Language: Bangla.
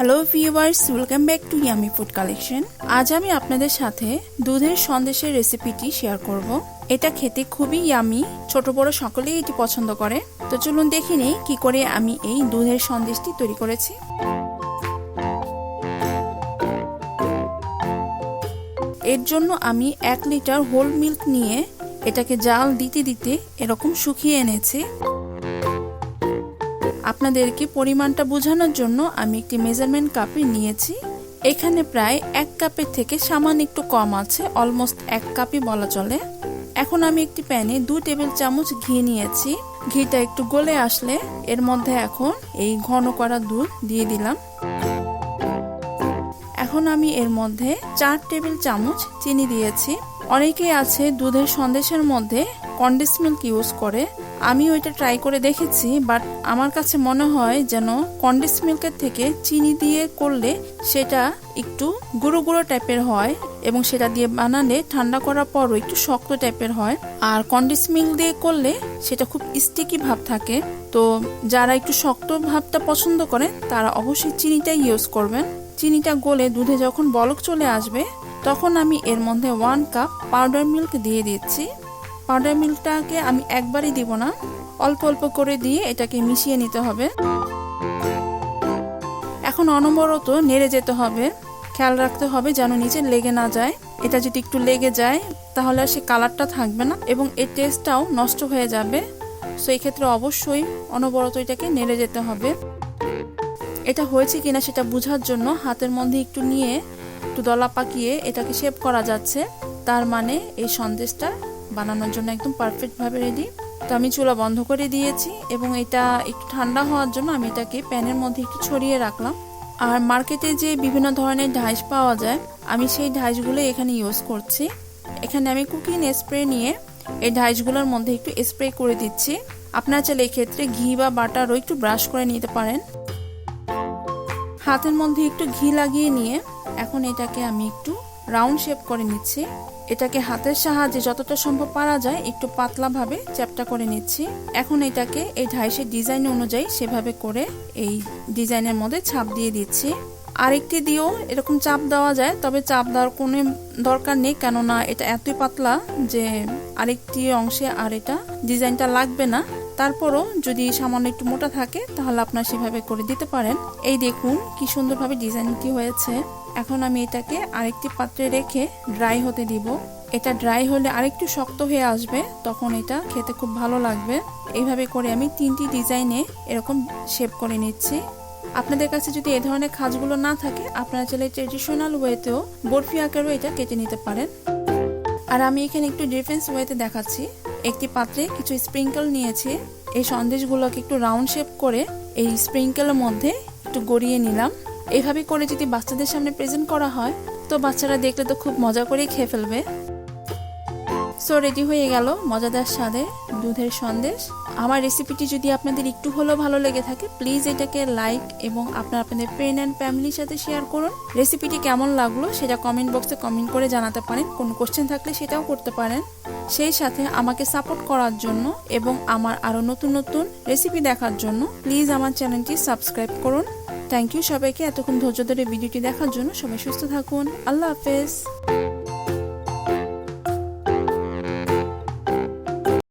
Hello viewers welcome back to yummy food collection আজ আমি আপনাদের সাথে দুধের সন্দেশের রেসিপিটি শেয়ার করব। এটা খেতে খুবই ইয়ামি ছোট বড় সকলেই এটি পছন্দ করে। তো চলুন দেখে নিই কি করে আমি এই দুধের সন্দেশটি তৈরি করেছি। এর জন্য আমি এক লিটার হোল মিল্ক নিয়ে এটাকে জাল দিতে দিতে এরকম শুকিয়ে এনেছি। আপনাদেরকে পরিমাণটা বোঝানোর জন্য আমি একটি মেজারমেন্ট কাপে নিয়েছি। এখানে প্রায় এক কাপের থেকে সামান্য একটু কম আছে অলমোস্ট এক কাপই বলা চলে। এখন আমি একটি প্যানে দু টেবিল চামচ ঘি নিয়েছি। ঘিটা একটু গলে আসলে এর মধ্যে এখন এই ঘন করা দুধ দিয়ে দিলাম। এখন আমি এর মধ্যে চার টেবিল চামচ চিনি দিয়েছি। অনেকেই আছে দুধের সন্দেশের মধ্যে কন্ডেন্স মিল্ক ইউজ করে। আমি ওইটা ট্রাই করে দেখেছি বাট আমার কাছে মনে হয় যেন কন্ডেন্স মিল্কের থেকে চিনি দিয়ে করলে সেটা একটু গুঁড়ো গুঁড়ো টাইপের হয় এবং সেটা দিয়ে বানালে ঠান্ডা করার পরও একটু শক্ত টাইপের হয়। আর কন্ডেন্স মিল্ক দিয়ে করলে সেটা খুব স্টিকি ভাব থাকে। তো যারা একটু শক্ত ভাবটা পছন্দ করে, তারা অবশ্যই চিনিটাই ইউজ করবেন। চিনিটা গলে দুধে যখন বলক চলে আসবে, তখন আমি এর মধ্যে ওয়ান কাপ পাউডার মিল্ক দিয়ে দিচ্ছি। পাউডার মিল্কটাকে আমি একবারই দিব না। অল্প অল্প করে দিয়ে এটাকে মিশিয়ে নিতে হবে। এখন অনবরত নেড়ে যেতে হবে। খেয়াল রাখতে হবে যেন নিচে লেগে না যায়। এটা যদি একটু লেগে যায়, তাহলে আর সে কালারটা থাকবে না এবং এর টেস্টটাও নষ্ট হয়ে যাবে। সো ক্ষেত্রে অবশ্যই অনবরত এটাকে নেড়ে যেতে হবে। এটা হয়েছে কিনা সেটা বোঝার জন্য হাতের মধ্যে একটু নিয়ে একটু দলা পাকিয়ে এটাকে শেপ করা যাচ্ছে। তার মানে এই সন্দেশটা বানানোর জন্য একদম পারফেক্টভাবে রেডি তো আমি চুলা বন্ধ করে দিয়েছি এবং এটা একটু ঠান্ডা হওয়ার জন্য আমি এটাকে প্যানের মধ্যে একটু ছড়িয়ে রাখলাম। আর মার্কেটে যে বিভিন্ন ধরনের ঢাইস পাওয়া যায়, আমি সেই ঢাইসগুলো এখানে ইউজ করছি। এখানে আমি কুকিং স্প্রে নিয়ে এই ঢাইসগুলোর মধ্যে একটু স্প্রে করে দিচ্ছি। আপনার চাইলে এক্ষেত্রে ঘি বা বাটারও একটু ব্রাশ করে নিতে পারেন। হাতের মধ্যে একটু ঘি লাগিয়ে নিয়ে এখন এটাকে আমি একটু রাউন্ড শেপ করে নিচ্ছি। এটাকে হাতের সাহায্যে যতটা সম্ভব পারা যায়, একটু পাতলাভাবে চ্যাপটা করে নিচ্ছি। এখন এটাকে এই ঢাইসের ডিজাইন অনুযায়ী সেভাবে করে এই ডিজাইনের মধ্যে ছাপ দিয়ে দিচ্ছি। আরেকটি দিয়েও এরকম চাপ দেওয়া যায়, তবে চাপ দেওয়ার কোনো দরকার নেই, কেননা এটা এতই পাতলা যে আরেকটি অংশে আর এটা ডিজাইনটা লাগবে না। তারপরও যদি সামান্য একটু মোটা থাকে, তাহলে আপনার সেভাবে করে দিতে পারেন। এই দেখুন কি সুন্দরভাবে ডিজাইনটি হয়েছে। এখন আমি এটাকে আরেকটি পাত্রে রেখে ড্রাই হতে দিব। এটা ড্রাই হলে আরেকটু শক্ত হয়ে আসবে, তখন এটা খেতে খুব ভালো লাগবে। এইভাবে করে আমি তিনটি ডিজাইনে এরকম শেপ করে নিচ্ছি। আপনাদের কাছে যদি এ ধরনের খাজগুলো না থাকে, আপনারা চাইলে ট্রেডিশনাল ওয়েতেও বরফি আকারেও এটা কেটে নিতে পারেন। আর আমি এখানে একটু ডিফারেন্স ওয়েতে দেখাচ্ছি। একটি পাত্রে কিছু স্প্রিঙ্কল নিয়েছি। এই সন্দেশগুলোকে একটু রাউন্ড শেপ করে এই স্প্রিঙ্কেলের মধ্যে একটু গড়িয়ে নিলাম। এভাবে করে যদি বাচ্চাদের সামনে প্রেজেন্ট করা হয়, তো বাচ্চারা দেখলে তো খুব মজা করেই খেয়ে ফেলবে। সো রেডি হয়ে গেল মজাদার স্বাদে, দুধের সন্দেশ। আমার রেসিপিটি যদি আপনাদের একটু হলেও ভালো লেগে থাকে প্লিজ এটাকে লাইক এবং আপনার, আপনাদের ফ্রেন্ড অ্যান্ড ফ্যামিলির সাথে শেয়ার করুন। রেসিপিটি কেমন লাগল সেটা কমেন্ট বক্সে কমেন্ট করে জানাতে পারেন। কোনো কোশ্চেন থাকলে সেটাও করতে পারেন। সেই সাথে আমাকে সাপোর্ট করার জন্য এবং আমার আরও নতুন নতুন রেসিপি দেখার জন্য প্লিজ আমার চ্যানেলটি সাবস্ক্রাইব করুন। থ্যাংক ইউ সবাইকে। এতক্ষণ ধৈর্য ধরে ভিডিওটি দেখার জন্য সবাই সুস্থ থাকুন। আল্লাহ হাফেজ।